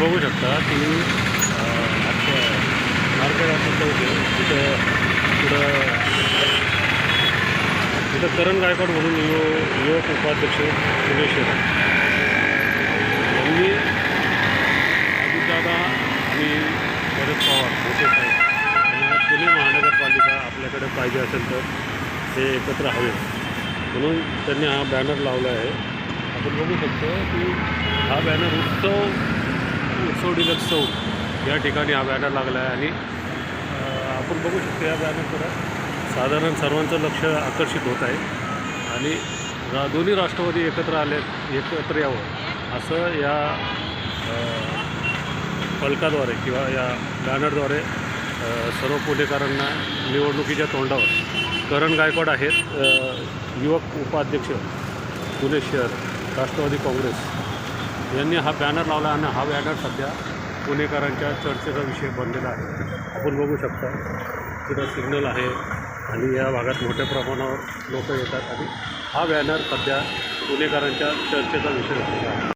बघू शकता की मार्केट असं होते तिथं पुढं तिथं करण गायकवाड म्हणून युव युवक उपाध्यक्ष सुरेश यांनी म्हणजे अजितदादा आणि शरद पवार मोठे साहेब. पुणे महानगरपालिका आपल्याकडे पाहिजे असेल तर ते एकत्र हवे. म्हणून त्यांनी हा बॅनर लावला आहे. आपण बघू शकतो की हा बॅनर उत्सव उत्सव डिलक्स चौक या ठिकाणी हा बॅनर लागला आहे आणि आपण बघू शकतो या बॅनरकडे साधारण सर्वांचं लक्ष आकर्षित होत आहे. आणि रा दोन्ही राष्ट्रवादी एकत्र आले एकत्र यावं असं या फलकाद्वारे किंवा या बॅनरद्वारे सर्व पुणेकरांना निवडणुकीच्या तोंडावर करण गायकवाड आहेत युवक उपाध्यक्ष पुणे शहर राष्ट्रवादी काँग्रेस. यांनी हा बॅनर लावला आणि हा बॅनर सध्या पुणेकरांच्या चर्चेचा विषय बनलेला आहे. आपण बघू शकता तिथं सिग्नल आहे आणि या भागात मोठ्या प्रमाणावर लोक येतात आणि हा बॅनर सध्या पुणेकरांच्या चर्चेचा विषय झालेला आहे.